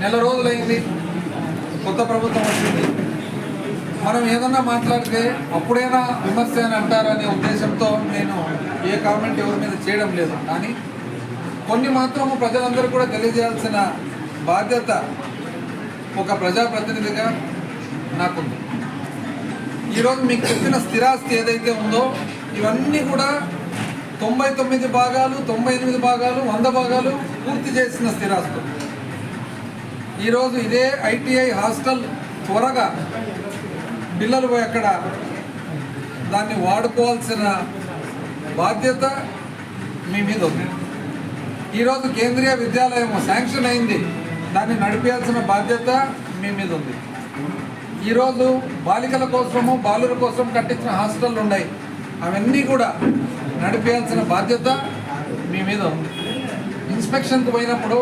నెల రోజులైంది. కొత్త ప్రభుత్వం వచ్చింది. మనం ఏదన్నా మాట్లాడితే అప్పుడైనా విమర్శ అని అంటారనే ఉద్దేశంతో నేను ఏ కామెంట్ ఎవరి మీద చేయడం లేదు. కానీ కొన్ని మాత్రము ప్రజలందరూ కూడా తెలియజేయాల్సిన బాధ్యత ఒక ప్రజాప్రతినిధిగా నాకుంది. ఈరోజు మీకు చెప్పిన స్థిరాస్తి ఏదైతే ఉందో ఇవన్నీ కూడా తొంభై తొమ్మిది భాగాలు తొంభై ఎనిమిది భాగాలు వంద భాగాలు పూర్తి చేసిన స్థిరాస్తులు. ఈరోజు ఇదే ఐటీఐ హాస్టల్ త్వరగా పిల్లలు పోయి అక్కడ దాన్ని వాడుకోవాల్సిన బాధ్యత మీ మీద ఉంది. ఈరోజు కేంద్రీయ విద్యాలయం శాంక్షన్ అయింది. దాన్ని నడిపించాల్సిన బాధ్యత మీ మీద ఉంది. ఈరోజు బాలికల కోసము బాలుల కోసం కట్టించిన హాస్టళ్ళు ఉన్నాయి. అవన్నీ కూడా నడిపేయాల్సిన బాధ్యత మీ మీద ఉంది. ఇన్స్పెక్షన్కి పోయినప్పుడు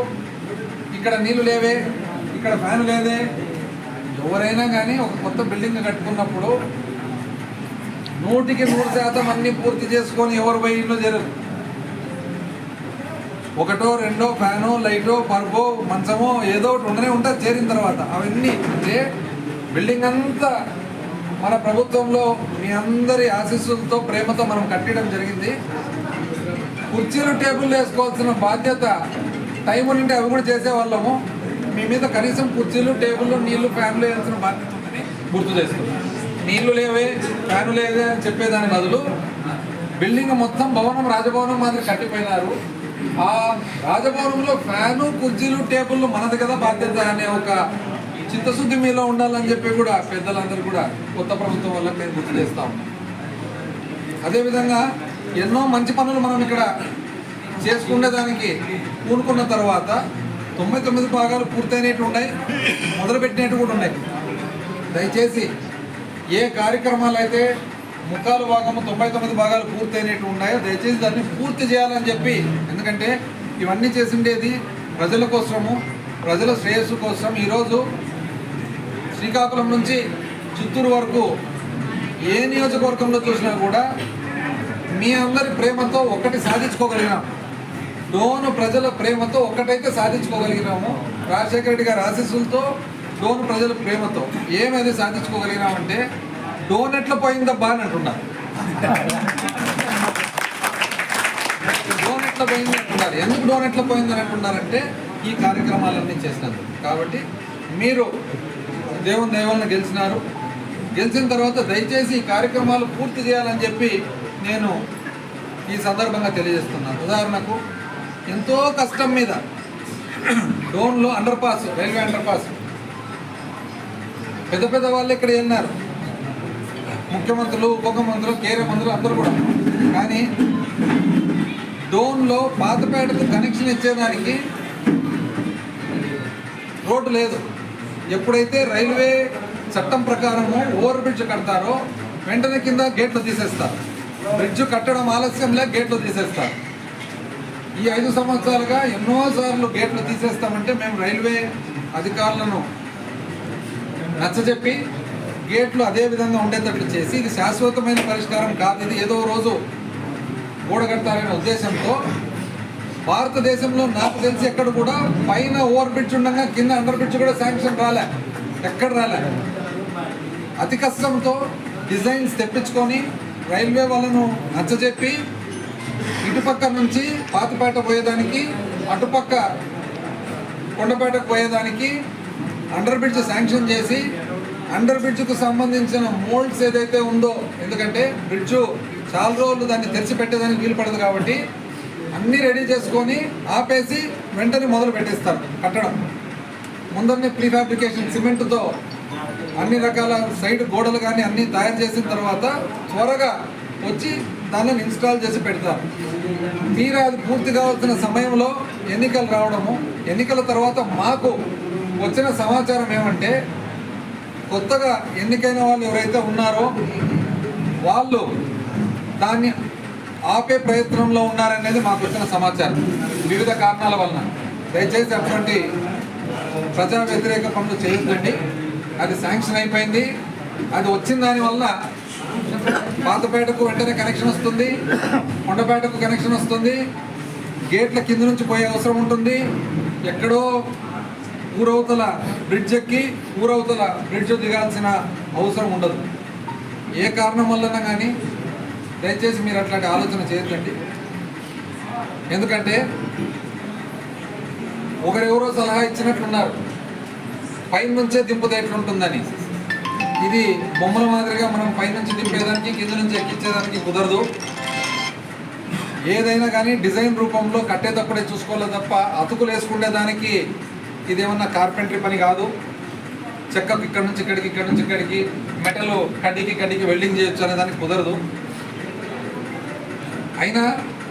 ఇక్కడ నీళ్ళు లేవే. ఇక్కడ ఫ్యాన్ లేదే. ఎవరైనా కానీ ఒక కొత్త బిల్డింగ్ కట్టుకున్నప్పుడు నూటికి నూరు శాతం అన్ని పూర్తి చేసుకొని ఎవరు పోయి ఇల్లు జరగదు ఒకటో రెండో ఫ్యాను లైటో పర్బో మంచమో ఏదో ఒకటి ఉండనే ఉంటుంది. చేరిన తర్వాత అవన్నీ అంటే బిల్డింగ్ అంతా మన ప్రభుత్వంలో మీ అందరి ఆశీస్సులతో ప్రేమతో మనం కట్టడం జరిగింది. కుర్చీలు టేబుల్ వేసుకోవాల్సిన బాధ్యత టైం ఉంటే అవి కూడా చేసేవాళ్ళము. మీ మీద కనీసం కుర్చీలు టేబుల్ నీళ్ళు ఫ్యాన్లు వేయాల్సిన బాధ్యత ఉందని గుర్తు చేసుకున్నాను నీళ్ళు లేవే ఫ్యాన్లు లేవే అని చెప్పేదాని బదులు బిల్డింగ్ మొత్తం భవనం రాజభవనం మాదిరి కట్టిపోయినారు. ఆ రాజభవనంలో ఫ్యాను కుర్చీలు టేబుల్ మనది కదా బాధ్యత అనే ఒక చిత్తశుద్ధి మీలో ఉండాలని చెప్పి కూడా పెద్దలందరూ కూడా కొత్త ప్రభుత్వం వల్ల మేము గుర్తు చేస్తా ఉన్నాం. అదేవిధంగా ఎన్నో మంచి పనులు మనం ఇక్కడ చేసుకునే దానికి పూనుకున్న తర్వాత తొంభై తొమ్మిది భాగాలు పూర్తయినట్టు ఉన్నాయి. మొదలుపెట్టినట్టు కూడా ఉన్నాయి. దయచేసి ఏ కార్యక్రమాలు అయితే ముఖాలు భాగము తొంభై తొమ్మిది భాగాలు పూర్తయినట్టు ఉన్నాయో దయచేసి దాన్ని పూర్తి చేయాలని చెప్పి ఎందుకంటే ఇవన్నీ చేసిండేది ప్రజల కోసము ప్రజల శ్రేయస్సు కోసం. ఈరోజు శ్రీకాకుళం నుంచి చిత్తూరు వరకు ఏ నియోజకవర్గంలో చూసినా కూడా మీ అందరి ప్రేమతో ఒకటి సాధించుకోగలిగినాం. డోను ప్రజల ప్రేమతో ఒకటైతే సాధించుకోగలిగినాము. రాజశేఖర రెడ్డి గారి ఆశీస్సులతో డోను ప్రజల ప్రేమతో. ఏమైతే సాధించుకోగలిగినామంటే డోన్ ఎట్లా పోయిందబ్బా అని అంటున్నారు డోన్ ఎట్లా పోయింది అంటున్నారు. ఎందుకు డోన్ ఎట్లా పోయింది అని అంటున్నారంటే ఈ కార్యక్రమాలన్నీ చేసినారు కాబట్టి మీరు దేవుని దైవాలను గెలిచినారు. గెలిచిన తర్వాత దయచేసి ఈ కార్యక్రమాలు పూర్తి చేయాలని చెప్పి నేను ఈ సందర్భంగా తెలియజేస్తున్నాను. ఉదాహరణకు ఎంతో కష్టం మీద డోన్లో underpass railway underpass పెద్ద పెద్ద వాళ్ళు ఇక్కడ వెళ్ళినారు ముఖ్యమంత్రులు ఉపముఖ్యమంత్రులు ముఖ్యమంత్రులు మంత్రులు అందరూ కూడా. కానీ డోన్లో పాతపేటకు కనెక్షన్ ఇచ్చేదానికి రోడ్డు లేదు. ఎప్పుడైతే రైల్వే చట్టం ప్రకారము ఓవర్ బ్రిడ్జ్ కడతారో వెంటనే కింద గేట్లు తీసేస్తారు. బ్రిడ్జ్ కట్టడం ఆలస్యంలో గేట్లు తీసేస్తారు. ఈ ఐదు సంవత్సరాలుగా ఎన్నోసార్లు గేట్లు తీసేస్తామంటే మేము రైల్వే అధికారులను నచ్చజెప్పి గేట్లు అదే విధంగా ఉండేటట్లు చేసి ఇది శాశ్వతమైన పరిష్కారం కాదు. ఇది ఏదో రోజు కూడగడతారనే ఉద్దేశంతో భారతదేశంలో నాకు తెలిసి ఎక్కడ కూడా పైన ఓవర్ బ్రిడ్జ్ ఉండగా కింద అండర్ బ్రిడ్జ్ కూడా శాంక్షన్ రాలే. ఎక్కడ రాలే. అతి కష్టంతో డిజైన్స్ తెప్పించుకొని రైల్వే వాళ్ళను నచ్చజెప్పి ఇటుపక్క నుంచి పాతపేట పోయేదానికి అటుపక్క కొండపేటకు పోయేదానికి అండర్ బ్రిడ్జ్ శాంక్షన్ చేసి అండర్ బ్రిడ్జ్కు సంబంధించిన మోల్డ్స్ ఏదైతే ఉందో ఎందుకంటే బ్రిడ్జ్ చాలా రోజులు దాన్ని తెరిచి పెట్టేదానికి వీలు పడదు కాబట్టి అన్నీ రెడీ చేసుకొని ఆపేసి వెంటనే మొదలు పెట్టేస్తారు కట్టడం. ముందరనే ప్రీ ఫ్యాబ్రికేషన్ సిమెంట్తో అన్ని రకాల సైడ్ గోడలు కానీ అన్నీ తయారు చేసిన తర్వాత త్వరగా వచ్చి దానిని ఇన్స్టాల్ చేసి పెడతారు తీరా అది పూర్తి కావాల్సిన సమయంలో ఎన్నికలు రావడము ఎన్నికల తర్వాత మాకు వచ్చిన సమాచారం ఏమంటే కొత్తగా ఎన్నికైన వాళ్ళు ఎవరైతే ఉన్నారో వాళ్ళు దాన్ని ఆపే ప్రయత్నంలో ఉన్నారనేది మాకు వచ్చిన సమాచారం. వివిధ కారణాల వలన. దయచేసి అటువంటి ప్రజా వ్యతిరేక పనులు చేయొద్దండి. అది శాంక్షన్ అయిపోయింది. అది వచ్చిన దాని పాతపేటకు వెంటనే కనెక్షన్ వస్తుంది. కొండపేటకు కనెక్షన్ వస్తుంది. గేట్ల కింద నుంచి పోయే అవసరం ఉంటుంది. ఎక్కడో ఊరవతల బ్రిడ్జ్ ఎక్కి ఊరవతల బ్రిడ్జ్ దిగాల్సిన అవసరం ఉండదు. ఏ కారణం వల్లనా కానీ దయచేసి మీరు అట్లాంటి ఆలోచన చేయొద్దండి. ఎందుకంటే ఒకరెవరో సలహా ఇచ్చినట్లున్నారు. పైన నుంచే దింపుతే ఇది బొమ్మల మాదిరిగా మనం పైనుంచి దింపేదానికి కింద నుంచి ఎక్కించేదానికి కుదరదు. ఏదైనా కానీ డిజైన్ రూపంలో కట్టేటప్పుడే చూసుకోవాలి తప్ప అతుకులు వేసుకునే దానికి ఇదేమన్నా కార్పెంటరీ పని కాదు. చెక్కకు ఇక్కడ నుంచి ఇక్కడికి ఇక్కడ నుంచి ఇక్కడికి మెటల్ కడ్డీకి కడ్డీకి వెల్డింగ్ చేయొచ్చు అనే దానికి కుదరదు. అయినా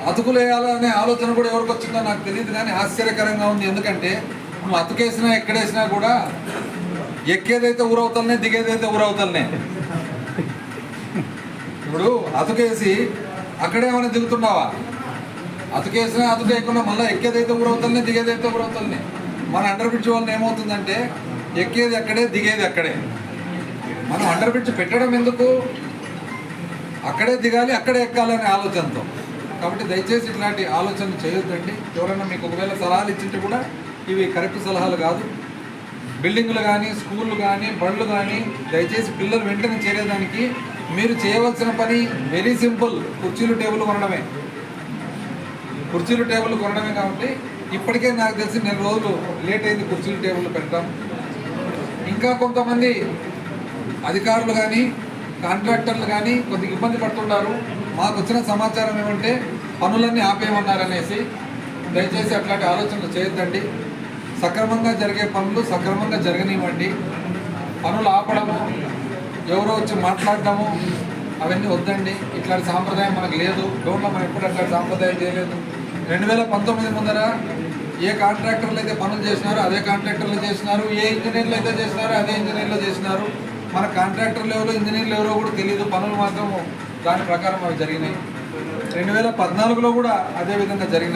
అతుకులు వేయాలనే ఆలోచన కూడా ఎవరికి వచ్చిందో నాకు తెలియదు కానీ ఆశ్చర్యకరంగా ఉంది. ఎందుకంటే నువ్వు అతుకేసినా ఎక్కడేసినా కూడా ఎక్కేదైతే ఊరవుతున్నాయి దిగేదైతే ఊరవుతున్నాయి ఇప్పుడు అతుకేసి అక్కడేమైనా దిగుతున్నావా? అతుకేసినా అతుకేయకుండా మళ్ళీ ఎక్కేదైతే ఊరవుతున్నాయి దిగేదైతే ఊరవుతలనే మన అండర్ బ్రిడ్జ్ వలన ఏమవుతుందంటే ఎక్కేది అక్కడే దిగేది అక్కడే. మనం అండర్ బ్రిడ్జ్ పెట్టడం ఎందుకు? అక్కడే దిగాలి అక్కడే ఎక్కాలనే ఆలోచనతో. కాబట్టి దయచేసి ఇట్లాంటి ఆలోచనలు చేయొద్దండి. ఎవరైనా మీకు ఒకవేళ సలహాలు ఇచ్చింటే కూడా ఇవి కరెక్ట్ సలహాలు కాదు. బిల్డింగులు కానీ స్కూళ్ళు కానీ బండ్లు కానీ దయచేసి పిల్లలు వెంటనే చేరేదానికి మీరు చేయవలసిన పని వెరీ సింపుల్. కుర్చీలు టేబుల్ కొనడమే. కుర్చీలు టేబుల్ కొనడమే కాబట్టి ఇప్పటికే నాకు తెలిసి నెల రోజులు లేట్ అయింది కుర్చీలు టేబుల్ పెట్టడం ఇంకా కొంతమంది అధికారులు కానీ కాంట్రాక్టర్లు కానీ కొద్దిగా ఇబ్బంది పడుతున్నారు మాకు వచ్చిన సమాచారం ఏమంటే పనులన్నీ ఆపేయమన్నారనేసి దయచేసి అట్లాంటి ఆలోచనలు చేయొద్దండి. సక్రమంగా జరిగే పనులు సక్రమంగా జరగనివ్వండి. పనులు ఆపడము ఎవరో వచ్చి మాట్లాడటము అవన్నీ వద్దండి. ఇట్లాంటి సాంప్రదాయం మనకు లేదు. డోన్లో మనం ఎప్పుడు అట్లాంటి సాంప్రదాయం చేయలేదు. రెండు వేల పంతొమ్మిది ముందర ఏ కాంట్రాక్టర్లు అయితే పనులు చేసినారో అదే కాంట్రాక్టర్లు చేసినారు. ఏ ఇంజనీర్లు అయితే చేసినారో అదే ఇంజనీర్లు చేసినారు. మన కాంట్రాక్టర్లు ఎవరో ఇంజనీర్లు ఎవరో కూడా తెలియదు పనులు మాత్రం దాని ప్రకారం అవి జరిగినాయి. రెండు వేల పద్నాలుగులో కూడా అదే విధంగా జరిగినాయి.